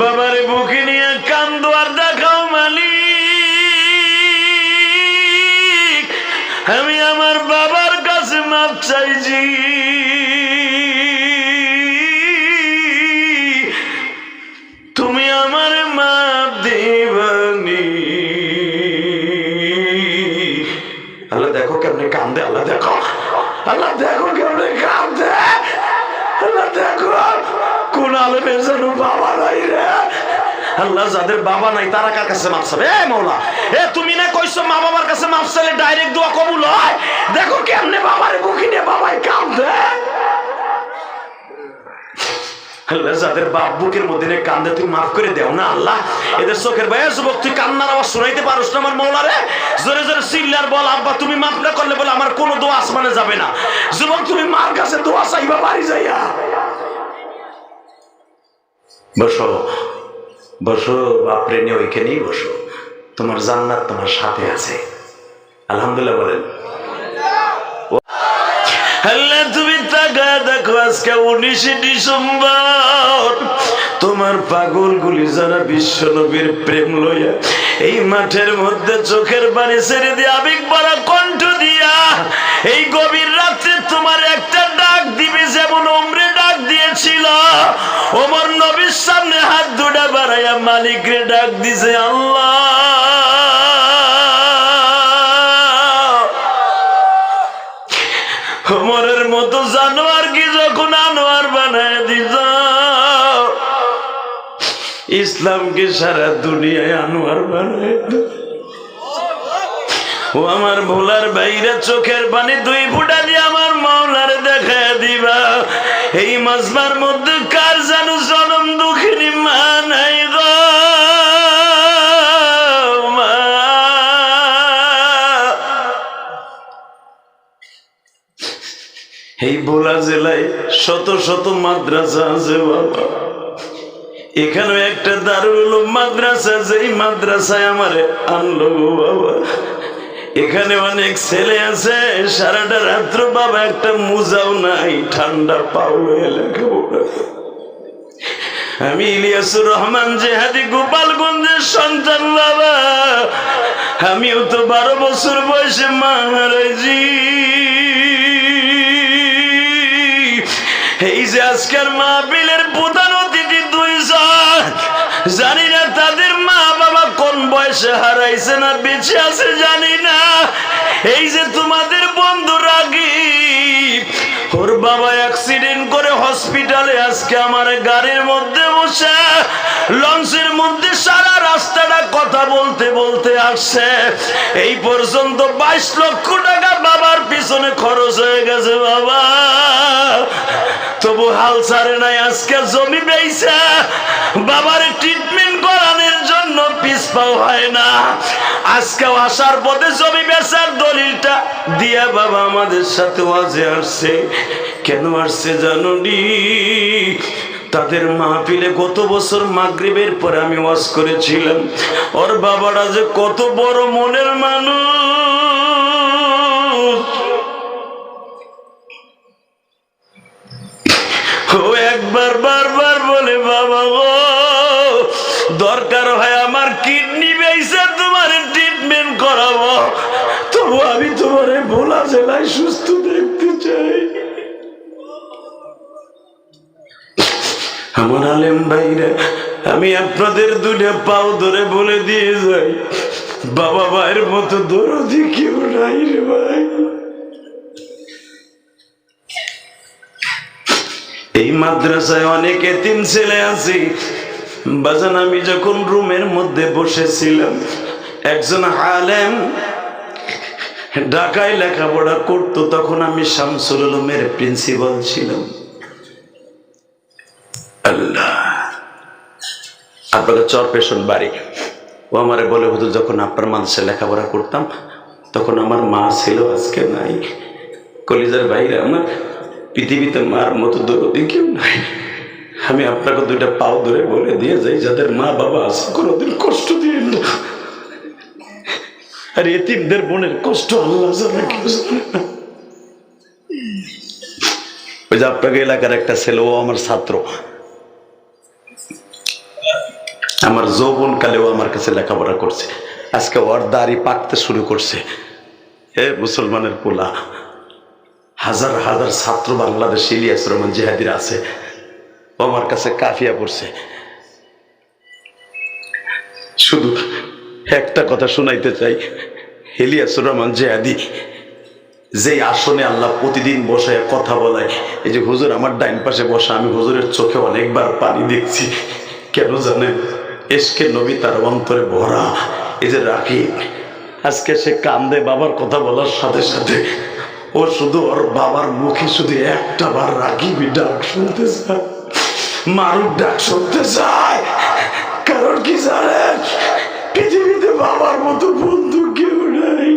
বাবারে বুকে নিয়ে কান্দো আর দেখাও মালিক, আমি আমার বাবার কাছে মাপ চাইছি। তুমি আমার মাপ দেবানি। আল্লাহ দেখো কেমনে কান্দে, আল্লাহ দেখো আল্লাহ দেখো। আলমের যেন বাবা নাই রে। আল্লাহ যাদের বাবা নাই, তারা কার কাছে মাপ চাবে? এ মৌলা, এ তুমি না কইছো মা বাবার কাছে মাপ চাইলে ডাইরেক্ট দোয়া কবুল হয়? দেখো কেমনে বাবারে বুকি নিয়ে বাবাই আল্লাহ যাদের বাপ বুকের মধ্যে কান্দে তুই মাফ করে দেও না আল্লাহ। এদের চোখের ভাইয়া যুবক, তুই কান্নার আওয়াজ শুনাইতে পারোস না আমার মৌলারে জোরে জোরে সিল্লার বল, আব্বা, তুমি মাফ না করলে বলে আমার কোনো দোয়া আসমানে যাবে না। যুবক, তুমি মার কাছে দোয়া চাইবা, বাড়ি যাইয়া। বসো বসো, বাপরে নিয়ে ওইখানেই বসো। তোমার জান্নাত তোমার সাথে আছে। আলহামদুলিল্লাহ বলেন। তুমি তাকায় দেখো আজকে উনিশে ডিসেম্বর। তোমার পাগল গুলি যারা বিশ্ব নবীর প্রেম লইয়া এই মাঠের মধ্যে চোখের পানি ছেড়ে দিয়ে আবেগ ভরা কণ্ঠ দিয়া, এই গভীর রাত্রে তোমার একটা ডাক দিবে যেমন ডাক দিয়েছিল। ওমর নবীর সামনে হাত দুটা বাড়াইয়া মালিকরে ডাক দিছে, আল্লাহ! ওমরের মতো জানোয়ার কি যখন আনোয়ার বানায় দিত ইসলামকে সারা দুনিয়ায় আনোয়ার বানায় ও আমার ভোলার বাইরে চোখের পানি দুই ফুটা দিয়ে আমার এই মাজবার মধ্যে কার জানো জনম দুঃখিনী মা নাই গো? মা। এই বোলা জেলায় শত শত মাদ্রাসা আছে বাবা। এখানেও একটা দারুল মাদ্রাসা, যেই মাদ্রাসায় আমারে আনলো বাবা। এখানে অনেক ছেলে আছে, সারাটা রাত্র বাবা একটা মুজাও নাই ঠান্ডা পাও লেখাপড়া আমি ইলিয়াসুর রহমান জেহাদি গোপালগঞ্জের সন্তান বাবা। আমিও তো বারো বছর বয়সে মা হারাইছি। এই যে আজকের মা বিলের প্রধান অতিথি দুইজন, জানি না তাদের কোন বয়সে হারাইছে না বেঁচে আছে জানি না। এই যে তোমাদের বন্ধু রাগি, ওর বাবা অ্যাক্সিডেন্ট করে হসপিটালে আজকে আমার গাড়ির মধ্যে বসে লঞ্চের মধ্যে কথা বলতে বলতে আসছে। এই পর্যন্ত বাইশ লক্ষ টাকা বাবার পিছনে খরচ হয়ে গেছে বাবা। তবু হাল ছাড়ে নাই, আজকে জমি পেয়েছে বাবার ট্রিটমেন্ট করানোর জন্য পিসপাও হয় না। আজকেও আসার পথে জমি বেচার দলিলটা দিয়া বাবা আমাদের সাথে ওয়াজে আসছে। কেন আসছে জানো তাদের মাহফিলে গত বছর মাগরিবের পরে আমি ওয়াজ করেছিলাম। ওর বাবারা যে কত বড় মনের মানুষ। ও একবার বারবার বলে, বাবা গো, দরকার হয় আমার কিডনি বেইছে, তোমার ট্রিটমেন্ট করাবো। তবু আমি তোমারে ভোলা জেলায় সুস্থ দেখতে চাই। আমার আলেম ভাইরা, আমি আপনাদের দুটা পাও ধরে বলে দিয়ে যাই। বাবা ভাইয়ের মতো দরদি রে ভাই। এই মাদ্রাসায় অনেক এতিম ছেলে আছে। বাজান, আমি যখন রুমের মধ্যে বসেছিলাম, একজন আলেম ঢাকায় লেখাপড়া করতো, তখন আমি শামসুল আলমের প্রিন্সিপাল ছিলাম। আল্লাহ। চর পেশন বাড়ি। ও আমারে বলে হতো যখন আপনার মানুষে লেখাপড়া করতাম, তখন আমার মা ছিল, আজকে নাই। কলিজার বাইরে আমার পৃথিবীতে মার মতো দরদি কেউ নাই। আমি আপনাকে দুইটা পাও ধরে বলে দিয়ে যাই, যাদের মা বাবা আছে, কোনোদিন কষ্ট দিয়ে না। আর এতিমদের বোনের কষ্ট আল্লাহ। ওই যে আপনাকে এলাকার একটা ছেলে, ও আমার ছাত্র। আমার যৌবন কালেও আমার কাছে লেখাপড়া করছে। আজকে ওর দাড়ি পাকতে শুরু করছে। এ মুসলমানের পোলা, হাজার হাজার ছাত্র বাংলাদেশ ইলিয়াস রহমান জেহাদির আছে। আমার কাছে কাফিয়া পড়ছে। শুধু একটা কথা শোনাইতে চাই। ইলিয়াসুর রহমান জেহাদি যে আসনে আল্লাহ প্রতিদিন বসে কথা বলায়, এই যে হুজুর আমার ডাইন পাশে বসা, আমি হুজুরের চোখে অনেকবার পানি দেখছি। কেন জানেন? এসকে নবী তার অন্তরে ভরা। এই যে রাখি, আজকে সে কান্দে বাবার কথা বলার সাথে সাথে ও শুধু ওর বাবার মুখে শুধু একটা বার রাগিবি ডাক শুনতে চায় মারুক ডাক শুনতে চায়। কারণ কি জানেন? পৃথিবীতে বাবার মতো বন্ধু কেউ নাই।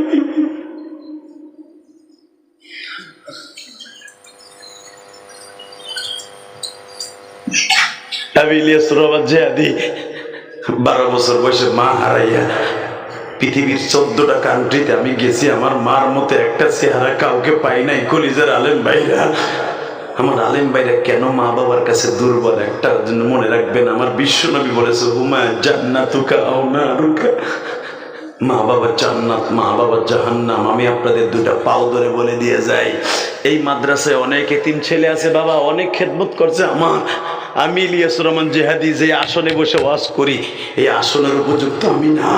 আমি ইলিয়াস রহমান জেহাদি বারো বছর বয়সে মা হারাইয়া পৃথিবীর চোদ্দটা কান্ট্রিতে আমি গেছি, আমার মার মতো একটা চেহারা কাউকে পাই নাই, কলিজার আলেম ভাইরা। আমার আলেম ভাইরা কেন মা বাবার কাছে দুর্বল? একটা জন্য মনে রাখবেন, আমার বিশ্বনবী বলেছে, হুমা জান্নাতুকা নারুকা। মা বাবা জান্নাত, মা বাবা জাহান্নাম। আমি আপনাদের দুটা পাও ধরে বলে দিয়ে যাই। এই মাদ্রাসায় অনেক এতিম ছেলে আছে বাবা, অনেক খেদমত করছে আমার। আমি ইলিয়াস রহমান জেহাদি যে আসনে বসে ওয়াজ করি, এই আসনের উপযুক্ত আমি না।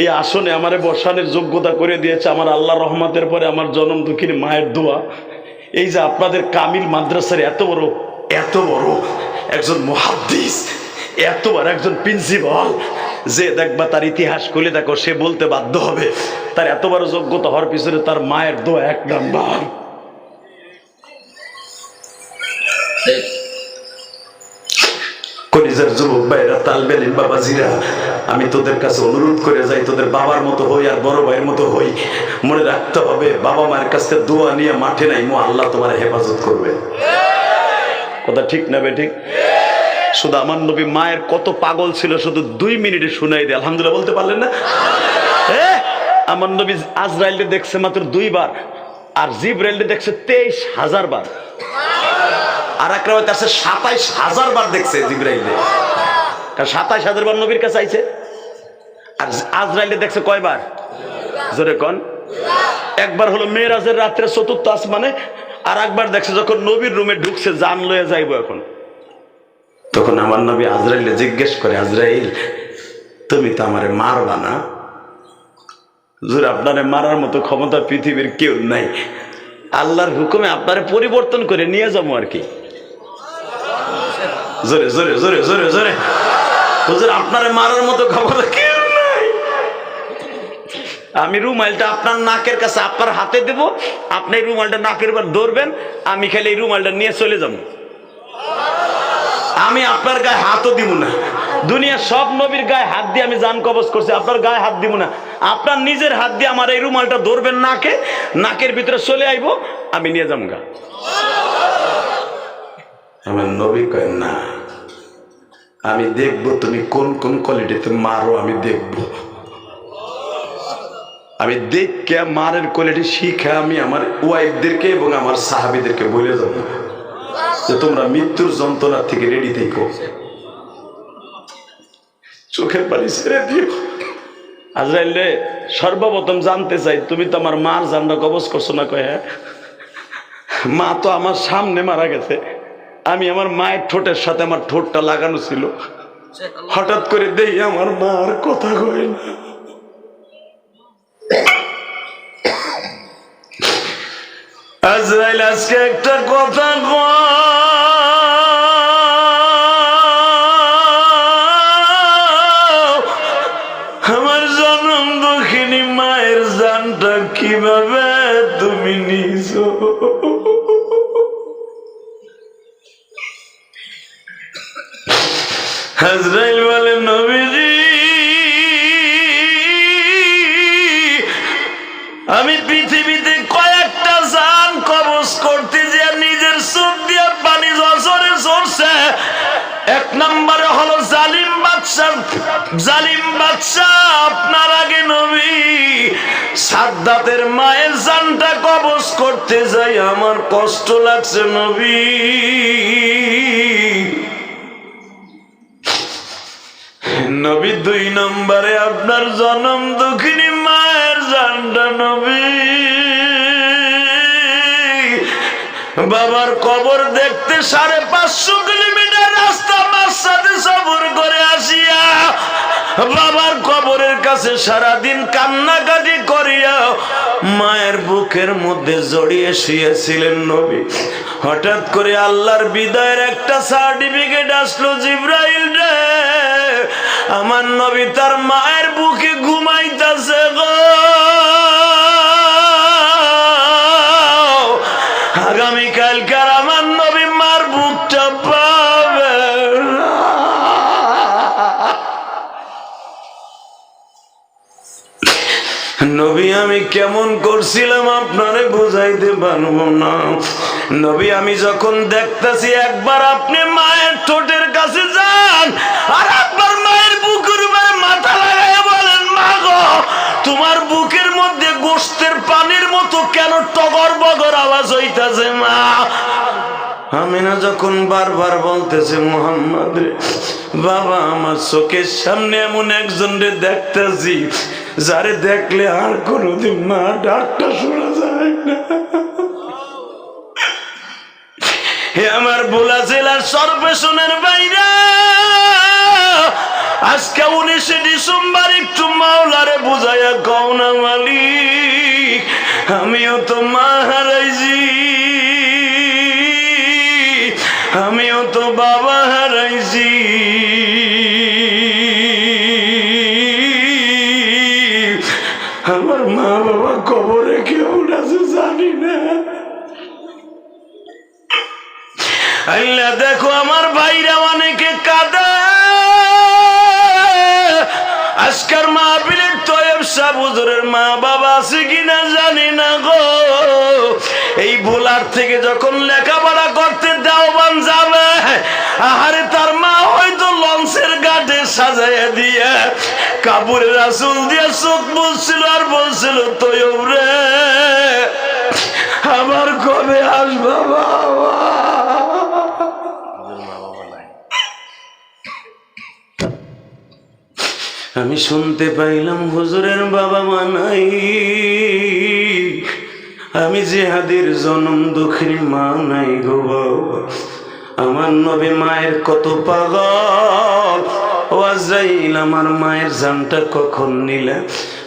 এই আসনে আমার বসানের যোগ্যতা করে দিয়েছে আমার আল্লাহ রহমতের পরে আমার জনম দুঃখিনী মায়ের দোয়া। এই যে আপনাদের কামিল মাদ্রাসার এত বড় এত বড় একজন মহাদ্দিস এত বড় একজন প্রিন্সিপাল, যে দেখবা তার ইতিহাস খুলে দেখো, সে বলতে বাধ্য হবে, তার এত বড় যোগ্যতা হওয়ার পিছনে তার মায়ের দোয়া এক নাম্বার। কলিজার যুবক ভাইরা তালবেলিন বাবাজিরা, আমি তোদের কাছে অনুরোধ করে যাই, তোদের বাবার মতো হই আর বড় ভাইয়ের মতো হই। মনে রাখতে হবে, বাবা মায়ের কাছে দোয়া নিয়ে মাঠে নাই, মো আল্লাহ তোমার হেফাজত করবে। কথা ঠিক না বে ঠিক? শুধু আমার নবী মায়ের কত পাগল ছিল, শুধু দুই মিনিটে শুনাই দেয়। আলহামদুলিল্লাহ বলতে পারলেন না? আমার নবী আজরাইলকে দেখছে মাত্র দুইবার, আর জিব্রাইলকে দেখছে তেইশ হাজার বার। আর এক রাওয়াতে আছে সাতাইশ হাজার বার দেখছে জিব্রাইলে কারণ সাতাইশ হাজার বার নবীর কাছে আইছে। আর আজরাইলে দেখছে কয়বার? জোরে কন। একবার হলো মেয়েরাজের রাত্রে চতুর্থ আসমানে, আর একবার দেখছে যখন নবীর রুমে ঢুকছে, জান লয়ে যাইবো এখন। তখন আমার নবী আজরাইলে জিজ্ঞেস করে, আজরাইল, তুমি তো আমারে মারবা না? জোরে, আপনারে মারার মতো ক্ষমতা পৃথিবীর কেউ নাই। আল্লাহর হুকুমে আপনারে পরিবর্তন করে নিয়ে যাব আর কি। জোরে জোরে জোরে জোরে জোরে। হুজুর, আপনারে মারার মতো ক্ষমতা কেউ নাই। আমি রুমালটা আপনার নাকের কাছে আপনার হাতে দেব। আপনি রুমালটা নাকের উপর ধরবেন, আমি খালি এই রুমালটা নিয়ে চলে যাব। আমি আপনার গায়ে হাতও দিব না। দুনিয়ার সব নবীর গায়ে হাত দিয়ে আমি জান কবজ করছি, আপনার গায়ে হাত দিব না। আপনার নিজের হাত দিয়ে আমার এই রুমালটা ধরবেন নাকে, নাকের ভিতরে চলে আইব, আমি নিয়ে যাম গা আমার নবী কয়, না, আমি দেখব তুমি কোন কোন কোয়ালিটিতে মারো, আমি দেখব। আমি দেখকে মারের কোয়ালিটি শিখে আমি আমার ওয়াইফদেরকে এবং আমার সাহাবিদেরকে বলে যাব যে তোমরা মৃত্যুর যন্ত্রণা থেকে রেডি থেকো। চোখের পানি ছেড়ে দিও। আজরাইল সর্বপ্রথম জানতে চাই, তুমি তো আমার মার জানটা কবজ করছ না কয়ে মা তো আমার সামনে মারা গেছে। আমি আমার মায়ের ঠোঁটের সাথে আমার ঠোঁটটা লাগানো ছিল হঠাৎ করে দেই, আমার মা আর কথা কয় না আজরাইল আজকে একটা কথা কও। জালিম আপনার আগে নবী। সাদ্দাতের মায়ের জানটা করতে যাই, আমার কষ্ট লাগছে নবী। নবী দুই নম্বরে আপনার জনম, দুঃখিনী মায়ের জানটা নবী। বাবার কবর দেখতে সাড়ে পাঁচশো কিলোমিটার সাথে করে আসিয়া বাবার কবরের কাছে সারাদিন কান্নাকাটি করিয়া মায়ের বুকের মধ্যে জড়িয়ে শুয়েছিলেন নবী। হঠাৎ করে আল্লাহর বিদায়ের একটা সার্টিফিকেট আসলো জিব্রাইল রে। আমার নবী তার মায়ের বুকে ঘুমাইতেছে গো। কেমন করছিলাম আপনারে বুঝাইতে পারব না। নবী, আমি যখন দেখতাছি, একবার আপনি মায়ের ঠোঁটের কাছে যান, আর একবার মায়ের বুকের উপরে মাথা লাগাইয়া বলেন, মা গো, তোমার বুকের মধ্যে গোস্তের পানির মতো কেন টগর বগর আওয়াজ হইতাছে, মা? আমিনা যখন বারবার বলতেছে, মোহাম্মদ রে, বাবা, আমার চোখের সামনে এমন একজন রে দেখতেছি যারে দেখলে আর কোনোদিন মা ডাকটা শোনা যায় না। হে আমার বোলা জেলার সর্বেশনের বাইরে। আজকে উনিশে ডিসেম্বর একটু মাওলারে বুঝাইয়া কও না মালিক, আমিও তো মা হারাইছি। আমিও তো বাবা হারাইছি। আল্লাহ দেখো আমার ভাইরা অনেকে কাঁদে। আজকার মাহফিলের তয়েব সাহ হুজুরের মা বাবা আছে কিনা জানি না গো। এই ভোলার থেকে যখন লেখাপড়া করতে দেওয়ান যাবে, আহারে তার মা হয়তো লঞ্চের ঘাটে সাজাইয়া দিয়ে কাপড়ের আসল দিয়ে চোখ বলছিল আর বলছিল তৈব রে, আমার কবে আসবা বাবা? আমি শুনতে পাইলাম হুজুরের বাবা মা নাই। আমি জেহাদের জনম দুঃখিনী মা নাই গো আমার নবী মায়ের কত পাগল। ও আজরাইল আমার মায়ের জানটা কখন নিলে?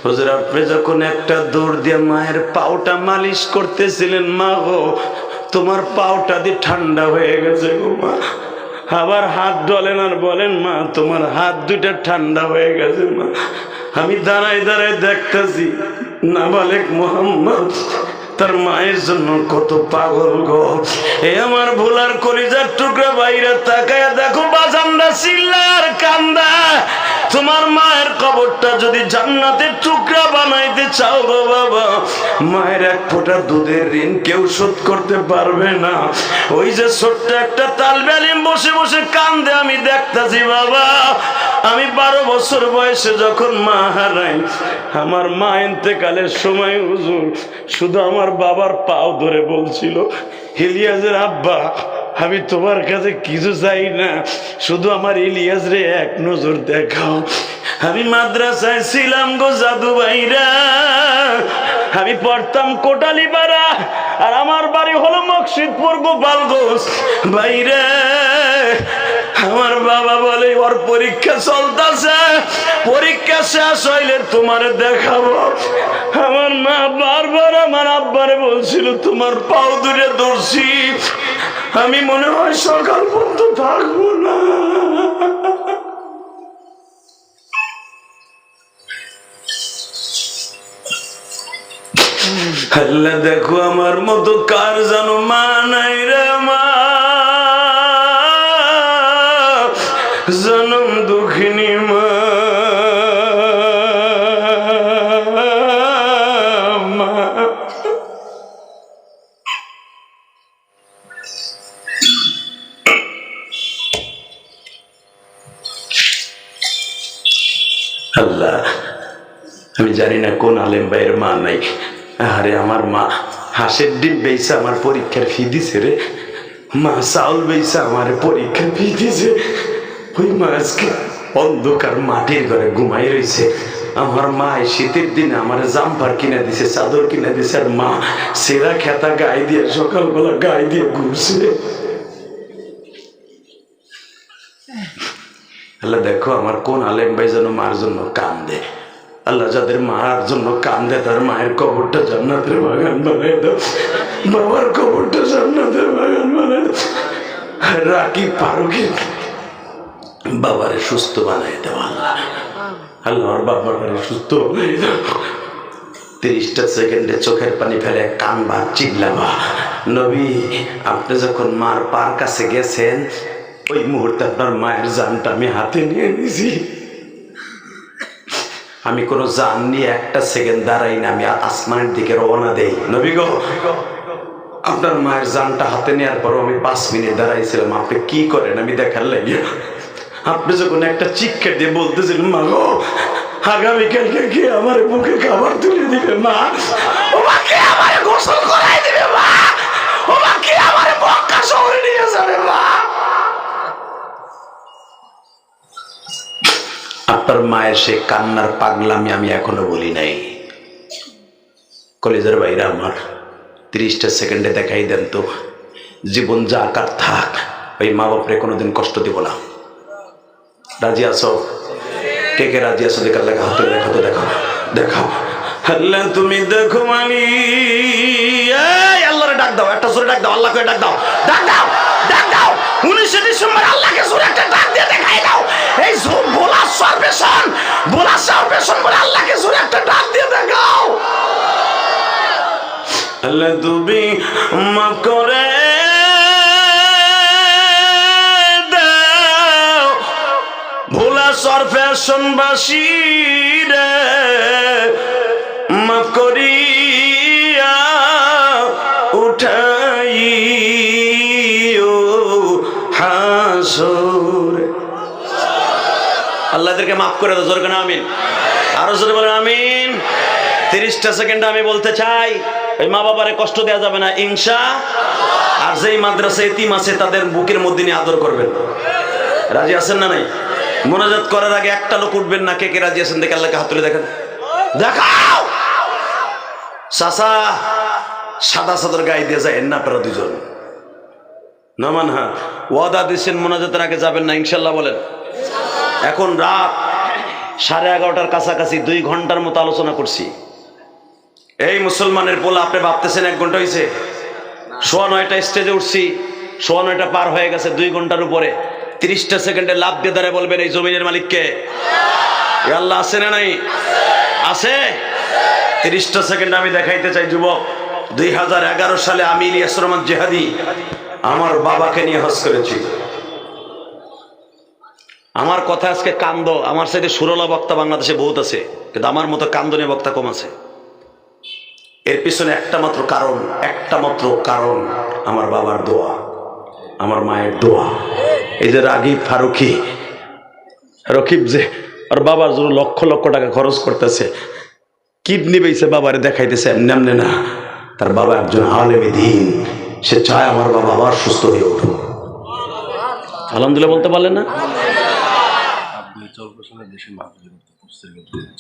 হুজুর, আপনি যখন একটা দৌড় দিয়ে মায়ের পাওটা মালিশ করতেছিলেন, মা গো, তোমার পাওটা দিয়ে ঠান্ডা হয়ে গেছে গো মা। আবার হাত ধলেন আর বলেন, মা, তোমার হাত দুইটা ঠান্ডা হয়ে গেছে, মা। আমি দাঁড়ায় দাঁড়াই দেখতেছি, নাবালেক মোহাম্মদ, তার মায়ের জন্য কত পাগল গো। এ আমার ভোলার কলিজার টুকরা বাইরে তাকায় দেখো বাজান্দা চিল্লার কান্দা। তোমার মায়ের কবরটা যদি জান্নাতের টুকরা বানাইতে চাও গো বাবা, মায়ের এক ফোঁটা দুধের ঋণ কেউ শোধ করতে পারবে না। ওই যে ছোট্ট একটা তালবেলিম বসে বসে কান্দে আমি দেখতাছি বাবা, আমি বারো বছর বয়সে যখন মা হারাই, আমার মা এতেকালের সময় হুজুর শুধু আমার বাবার পাও ধরে বলছিল ইলিয়াজের আব্বা আমি তোমার কাছে কিছু চাই না। শুধু আমার ইলিয়াস রে, এক নজর দেখাও। আমি মাদ্রাসায় ছিলাম গো জাদু ভাইরা। আমি পড়তাম কোটালি পাড়া, আর আমার বাড়ি হলো মকসিদপুর গোপালগঞ্জ ভাইরে আমার বাবা বলে, ওর পরীক্ষা চলতেছে। পরীক্ষা শেষ হইলে তোমার দেখাবো। আমার মা বারবার আমার আব্বারে বলছিল, তোমার পাও দূরে দর্শি আমি মনে হয় সকাল পর্যন্ত থাকব না। দেখো, আমার মতো কার জানো মা নাই রে? মা নাই। আরে আমার মা, হাঁসের ডিম বেইসা আমার পরীক্ষার ফি দিছে রে। মা, চাউল বেইসা আমার পরীক্ষার ফি দিছে। ওই মা আজকে অন্ধকার মাটির ঘরে ঘুমাই রইছে। আমার মা শীতের দিনে আমার জাম্পার কিনে দিছে, চাদর কিনে দিছে, আর মা সেরা খেতা গায়ে দিয়ে, সকালবেলা গায়ে দিয়ে ঘুরছে। আল্লাহ দেখো আমার কোন আলেম ভাই যেন মার জন্য কান্দে। আল্লাহ যাদের মার জন্য কান্দে, তার মায়ের কবরটা জান্নাতের বাগান বানাই দাও। বাবার কবরটা জান্নাতের বাগান বানাই দাও। রাকি পারুকে বাবারে সুস্থ বানাই দাও আল্লাহ। আল্লাহর বাবার সুস্থ বানাই দাও। তিরিশটা সেকেন্ডে চোখের পানি ফেলে কানবা চিল্লাবা নবী, আপনি যখন মার পার কাছে গেছেন, ওই মুহূর্তে আপনার মায়ের জানটা আমি হাতে নিয়ে নিয়েছি আমি কোনো জান নিয়ে একটা সেকেন্ড দাঁড়াই না, আমি আসমানের দিকে রওনা দেই। নবী গো, আপনার মায়ের জানটা হাতে নেওয়ার পর আমি পাঁচ মিনিট দাঁড়াইছিলাম, আপনি কি করেন আমি দেখার লাগে। আপনি যখন একটা চিৎকার দিয়ে বলতেছিলেন, মা গো আগামীকালকে কি আমার বুকে খাবার তুলে দিবে, মা। ও মা, কে আমার গোসল করাই দিবে, মা? ও মা, কে আমার মক্কা শহরে নিয়ে যাবে, মা? আপনার মায়ের সে কান্নার পাগলামি আমি এখনও বলি নাই। কলেজের বাইরে আমার তিরিশটা সেকেন্ডে দেখাই দেন তো, জীবন যা আকার থাক, ওই মা বাপরে কোনোদিন কষ্ট দিব না। রাজি আছো? কে কে রাজি আছো? দেখার লেখা, হাতে দেখো তো দেখো দেখো আল্লাহ তুমি দেখো এই, আল্লাহরে ডাক দাও, একটা জোরে ডাক দাও, আল্লাহকে ডাক দাও ডাক দাও ডাক দাও। উনিশে ডিসেম্বর আল্লাহকে জোরে একটা ডাক দিয়ে দেখাই দাও। এই বোলা সর্বেশন বোলা সর্বেশন বলে আল্লাহকে জোরে একটা ডাক দিয়ে দেখাও। আল্লাহ তুমি মাফ করে ভোলা সরফেশনবাসী রে, মাফ করিয়া আল্লাহদেরকে মাফ করে দাও, জোর আমিন। আরও জোরে বলেন, আমিন। তিরিশটা সেকেন্ড আমি বলতে চাই, ওই মা বাবারে কষ্ট দেওয়া যাবে না ইনসা আর যেই মাদ্রাসা এতিম আছে, তাদের বুকের মধ্যে নিয়ে আদর করবেন। রাজি আছেন না নাই? মোনাজাত করার আগে একটা লোক উঠবেন না, কে কে রাজি আছেন দেখে আল্লাহকে হাত তুলে দেখেন। দেখাও! চাষা সাদা সাদর গায়ে দিয়ে যায়, না, আপনারা দুজন। না মান হ্যাঁ। ওয়াদা দিচ্ছেন মোনাজাতের আগে যাবেন না, ইনশাল্লাহ বলেন। এখন রাত সাড়ে এগারোটার কাছাকাছি দুই ঘণ্টার মতো আলোচনা করছি। এই মুসলমানের পোলা, আপনি ভাবতেছেন এক ঘণ্টা হয়েছে সোয়া নয়টা স্টেজে উঠছি, সোয়া নয়টা পার হয়ে গেছে দুই ঘণ্টার উপরে। তিরিশটা সেকেন্ডে লাভ দিয়ে দাঁড়ায় বলবেন, এই জমিনের মালিককে? আল্লাহ আছে না নাই? আছে? তিরিশটা সেকেন্ড আমি দেখাইতে চাই, যুবক। দুই হাজার এগারো সালে আমি ইলিয়াস রহমান জেহাদি আমার বাবাকে নিয়ে হজ করেছি আমার কথা আজকে কান্দ, আমার সাথে সুরলা বক্তা বাংলাদেশে বহুত আছে, কিন্তু আমার মতো কান্দনে বক্তা কম আছে। এর পিছনে একটা মাত্র কারণ, একটা মাত্র কারণ, আমার বাবার দোয়া, আমার মায়ের দোয়া। এই যে রাগিব ফারুকি, রকিব যে আর বাবার জন্য লক্ষ লক্ষ টাকা খরচ করতেছে, কিডনি বেছে বাবারে দেখাইতেছে, এমনি এমনি না। তার বাবা একজন আলেমে দিন, সে চায় আমার বাবা আবার সুস্থ হয়ে উঠুক। আলহামদুলিল্লাহ বলতে পারলেন না?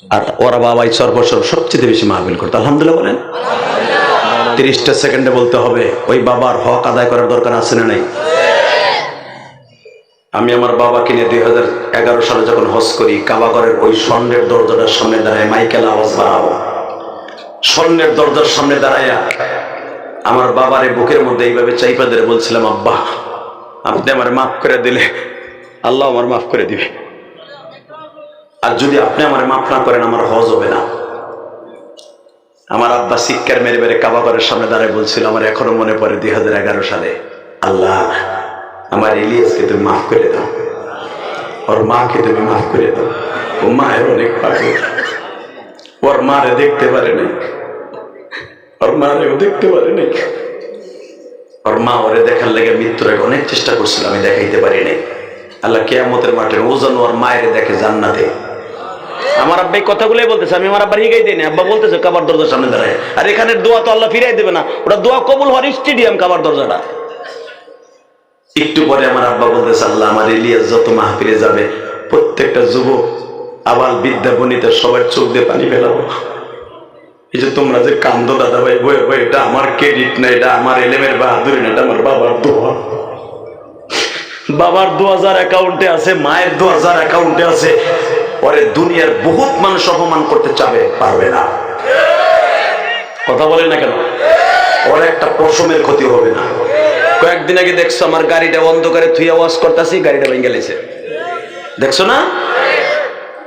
আর ওরা বাবা ঈশ্বর বছর সবচেয়ে বেশি মাহবিল করতো আলহামদুলিল্লাহ বলেন। তিরিশটা সেকেন্ডে বলতে হবে ওই বাবার হক আদায় করার দরকার আছে না নাই? আমি আমার বাবাকে নিয়ে দুই হাজার এগারো সালে যখন হজ করি কাবাগরের ওই স্বর্ণের দরজাটার সামনে দাঁড়ায় মাইকেল আওয়াজ বাড়াবো স্বর্ণের দরজার সামনে দাঁড়াইয়া আমার বাবারে বুকের মধ্যে এইভাবে চাইপা ধরে বলছিলাম আব্বা আপনি আমার মাফ করে দিলে আল্লাহ আমার মাফ করে দিবে। আর যদি আপনি আমার মাফ না করেন, আমার হজ হবে না। আমার আব্বা শিক্ষার মেরে মেরে কাবাগরের সামনে দাঁড়ায় বলছিল, আমার এখনও মনে পড়ে দুই হাজার এগারো সালে। আল্লাহ, আমার ইলিয়াসকে তুমি মাফ করে দাও। ওর মাকে তুমি মাফ করে দাও। ও মায়ের অনেক পাগল। ওর মারে দেখতে পারে নাই। ওর মারেও দেখতে পারে নাই। ওর মা ওরে দেখার লেগে মৃত্যুর আগে অনেক চেষ্টা করছিল, আমি দেখাইতে পারি নাই। আল্লাহ কেয়ামতের মাঠে ওজন ওর মায়ের দেখে জান্নাতে আমার আব্বা এই কথাগুলোই বলতেছে, আমি আমার আব্বার হিগাই দিই না আব্বা বলতেছে, কাবার দরজার সামনে দাঁড়ায়। আর এখানের দোয়া তো আল্লাহ ফিরাই দেবে না। ওটা দোয়া কবুল হওয়ার স্টেডিয়াম কাবার দরজাটা। একটু পরে আমার আব্বা বলতেছে, আল্লাহ আমার ইলিয়াস যত মাহফিলে যাবে, প্রত্যেকটা যুবক আবার বিদ্যা বনিতে সবার চোখ দিয়ে পানি ফেলাবো। এই যে তোমরা যে কান্দ দাদা ভাই বই বই এটা আমার ক্রেডিট না, এটা আমার এলেমের বাহাদুরি না, এটা আমার বাবার দোয়া। বাবার দু হাজার অ্যাকাউন্টে আছে, মায়ের দু হাজার অ্যাকাউন্টে আছে পরে দুনিয়ার বহুত মানুষ অপমান করতে চাবে, পারবে না। কথা বলেন না কেন? ওর একটা পশমের ক্ষতি হবে না। কয়েকদিন আগে দেখছ আমার গাড়িটা অন্ধকারে থুই আওয়াজ করতেছি, গাড়িটা ভেঙে গেছে। দেখছ না?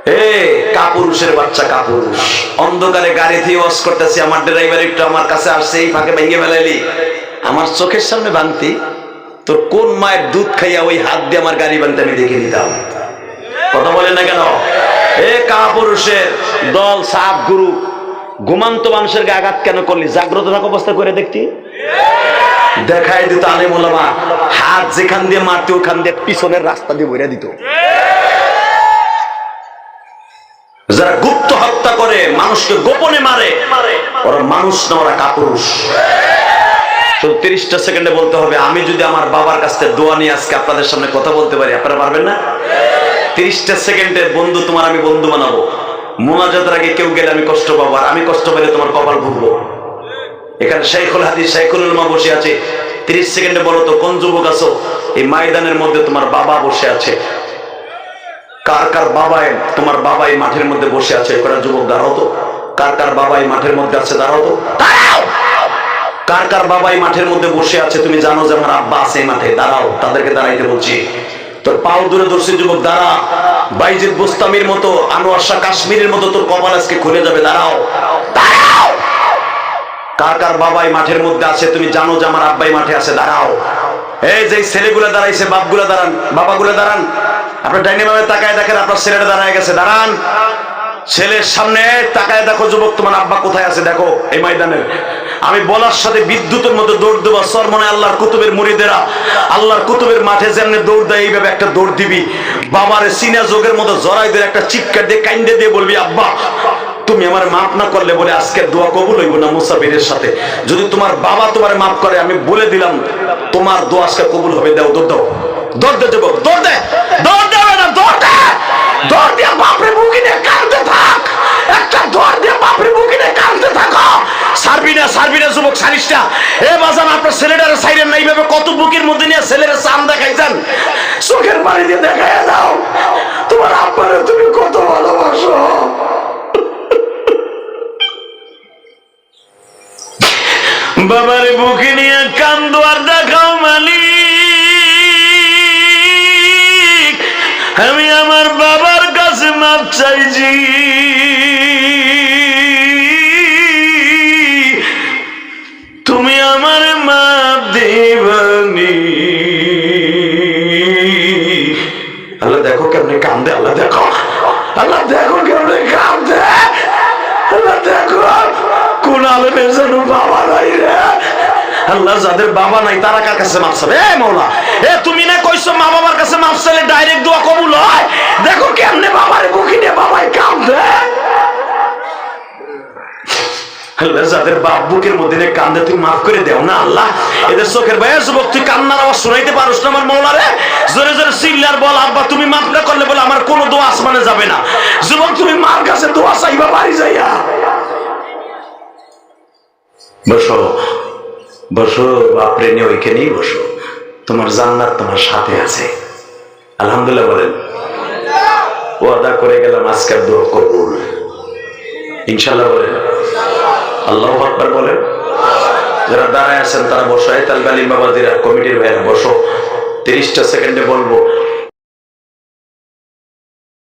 এ, কাপুরুষের বাচ্চা কাপুরুষ। অন্ধকারে গাড়ি দিয়ে ওয়াশ করতেছি, আমার ড্রাইভার একটু আমার কাছে আসছে, এই ফাঁকে ভেঙে ফেলাইলি। আমার চোখের সামনে বানতি তোর কোন মায়ের দুধ খাইয়া ওই হাত দিয়ে আমার গাড়ি বানতে আমি দেখে নিতাম। কথা বলেন না কেন? এ কাপুরুষের দল, সাপ, গুরু, ঘুমান্ত মানুষের গায়ে আঘাত কেন করলি? জাগ্রত থাকা অবস্থা করে দেখতি। দেখাই দিত আলে মোলামা হাত যেখান দিয়ে মারতে, ওখান দিয়ে পিছনের রাস্তা দিয়ে বইরা দিত। যারা গুপ্ত হত্যা করে, মানুষকে গোপনে মারে, ওরা মানুষ না, ওরা কাপুরুষ। শুধু তিরিশটা সেকেন্ডে বলতে হবে, আমি যদি আমার বাবার কাছ থেকে দোয়া নিয়ে আজকে আপনাদের সামনে কথা বলতে পারি, আপনারা পারবেন না? তিরিশটা সেকেন্ডে বন্ধু তোমার আমি বন্ধু বানাবো। মোনাজাতের আগে কেউ গেলে আমি কষ্ট পাবো আর আমি কষ্ট পেলে তোমার কপাল ভুগবো এখানে শাইখুল হাদিস শাইখুল উলমা বসে আছে। তিরিশ সেকেন্ডে বলো তো, কোন যুবক আছো? এই ময়দানের মধ্যে তোমার বাবা বসে আছে। কার কার বাবাই তোমার বাবাই মাঠের মধ্যে বসে আছে? করা যুবক, দাঁড়াও তো। কার কার বাবাই মাঠের মধ্যে আছে? দাঁড়াও তো। কার কার বাবাই মাঠের মধ্যে বসে আছে? তুমি জানো যে আমার আব্বা আছে মাঠে। দাঁড়াও, তাদেরকে দাঁড়াইতে বলছি। তোর পাও দূরে দর্শী যুবক, দাঁড়া। বাইজিদ বুস্তামির মতো, আনোয়ার শাহ কাশ্মীরের মতো তোর কপাল আজকে খুলে যাবে, দাঁড়াও। দাঁড়াও! কার কার বাবাই মাঠের মধ্যে আছে, তুমি জানো যে আমার আব্বাই মাঠে আছে, দাঁড়াও। এই যে ছেলেগুলো দাঁড়াইছে, বাপগুলো দাঁড়ান, বাবাগুলো দাঁড়ান। আপনার ডাইনি ভাবে তাকায় দেখেন, আপনার ছেলেটা দাঁড়ায় গেছে, দাঁড়ান। ছেলের সামনে তাকায় দেখো, যুবক, তোমার আব্বা কোথায় আছে, দেখো, এই ময়দানের আমি বলার সাথে বিদ্যুতের মতো দৌড় দেবো, সর মনে আল্লাহর কুতুবের মুড়িদেরা। আল্লাহর কুতুবের মাঠে যেমনি দৌড় দেয়, এইভাবে একটা দৌড় দিবি। বাবারে সিনা যোগের মতো জড়াই দিয়ে একটা চিৎকার দিয়ে কাইন্দে দিয়ে বলবি, আব্বা, তুমি আমার মাফ না করলে বলে আজকের দোয়া কবুল হইব না মুসাফিরের সাথে। যদি তোমার বাবা তোমার মাফ করে, আমি বলে দিলাম, তোমার দোয়া আজকে কবুল হবে, দাও, দৌড় দাও। দৌড় দে যুবক, দৌড় দে। দৌড় দে না দৌড় দে। দৌড় দিয়ে বাপরে বুকি নিয়ে কাঁদতে থাক। একটা দৌড় দিয়ে বাপরে কাঁদতে থাকো। সারবি না সারবি না, যুবক এ বাজান, আপনার ছেলেটারে সাইরেন না এইভাবে কত বুকের মধ্যে নিয়ে ছেলেরা চোখের পানি দিয়ে দাও। তোমার আব্বারে তুমি কত ভালোবাসো। বাবারে বুকে নিয়ে কান্দো আর দেখাও মালিক। চাইছি তুমি আমার মা দেবানি। আল্লাহ দেখো কেমনে কান্দে, আল্লাহ দেখো। আল্লাহ দেখো কেমনে কান্দে। আল্লাহ দেখো, কোন আলমের যেন বাবা নাই রে। আল্লাহ যাদের বাবা নাই, তারা কার কাছে মাপ চাবে? এ মৌলা, এ তুমি না কইছো মা বাবার কাছে মাপ চাইলে ডাইরেক্ট দোয়া কবুল হয় দেখো কেমনে বাবারে বুকি নিয়ে বাবাই কান্দে যাদের বাপ বুকের মধ্যে কান্দে মাফ করে দেও না, আল্লাহ। এদের চোখের যুবক, তুই কান্নার পারোস না আমার মৌলারে। জোরে জোরে বল, আব্বা, তুমি মাফ না করলে বলে আমার কোনো দোয়া আসমানে যাবে না। যুবক, তুমি মার কাছে দোয়া চাইবা যাইয়া। বসো বসো, বাপরে নিয়ে ওইখানেই বসো। তোমার জান্নাত তোমার সাথে আছে। আলহামদুলিল্লাহ বলেন। ওয়াদা করে গেলাম আজকের দোয়া ইনশাল্লাহ বলেন। আল্লাহ আকবার বলেন। যারা দাঁড়ায় আছেন, তারা বসো। এই তালবালিম বাবাদিরা কমিটির ভাইয়েরা, বসো। তিরিশটা সেকেন্ডে বলব।